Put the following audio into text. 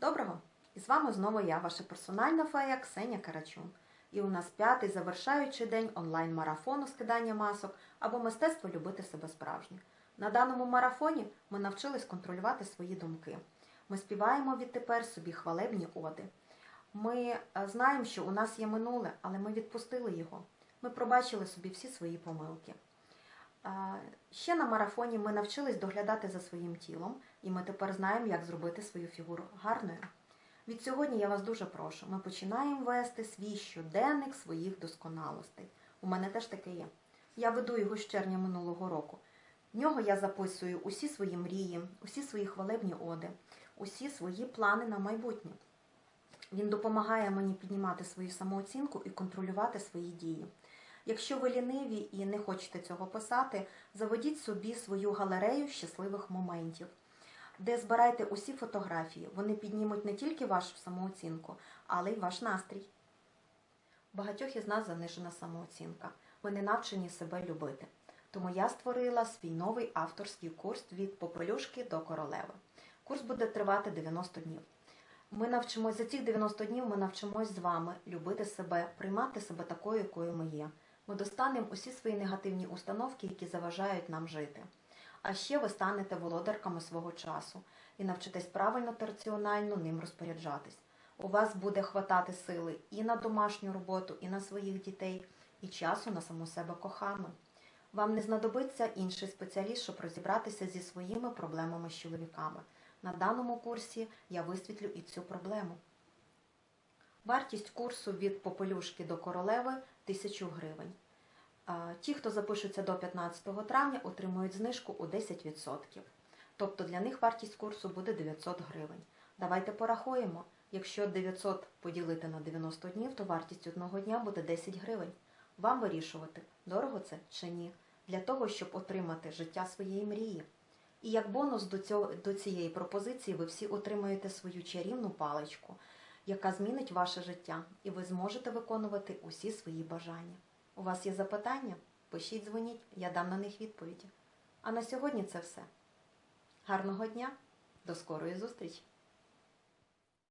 Доброго! І з вами знову я, ваша персональна фея Ксеня Карачун. І у нас п'ятий завершаючий день онлайн-марафону скидання масок або мистецтво любити себе справжнє. На даному марафоні ми навчились контролювати свої думки. Ми співаємо відтепер собі хвалебні оди. Ми е, знаємо, що у нас є минуле, але ми відпустили його. Ми пробачили собі всі свої помилки. Ще на марафоні ми навчились доглядати за своїм тілом, і ми тепер знаємо, як зробити свою фігуру гарною. Від сьогодні я вас дуже прошу. Ми починаємо вести свій щоденник своїх досконалостей. У мене теж таке є. Я веду його з червня минулого року. В нього я записую усі свої мрії, усі свої хвалебні оди, усі свої плани на майбутнє. Він допомагає мені піднімати свою самооцінку і контролювати свої дії. Якщо ви ліниві і не хочете цього писати, заведіть собі свою галерею щасливих моментів, де збирайте усі фотографії. Вони піднімуть не тільки вашу самооцінку, але й ваш настрій. Багатьох із нас занижена самооцінка. Ви не навчені себе любити. Тому я створила свій новий авторський курс від попелюшки до королеви. Курс буде тривати 90 днів. Ми навчимось за цих 90 днів. Ми навчимось з вами любити себе, приймати себе такою, якою ми є. Ми достанемо усі свої негативні установки, які заважають нам жити. А ще ви станете володарками свого часу і навчитесь правильно та раціонально ним розпоряджатись. У вас буде хватати сили і на домашню роботу, і на своїх дітей, і часу на саму себе кохану. Вам не знадобиться інший спеціаліст, щоб розібратися зі своїми проблемами з чоловіками. На даному курсі я висвітлю і цю проблему. Вартість курсу від попелюшки до королеви 1000 гривень. Ті, хто запишуться до 15 травня, отримують знижку у 10%. Тобто для них вартість курсу буде 900 гривень. Давайте порахуємо. Якщо 900 поділити на 90 днів, то вартість одного дня буде 10 гривень. Вам вирішувати, дорого це чи ні, для того, щоб отримати життя своєї мрії. І як бонус до, цього, до цієї пропозиції ви всі отримаєте свою чарівну паличку, яка змінить ваше життя, і ви зможете виконувати усі свої бажання. У вас є запитання? Пишіть, дзвоніть, я дам на них відповіді. А на сьогодні це все. Гарного дня, до скорої зустрічі!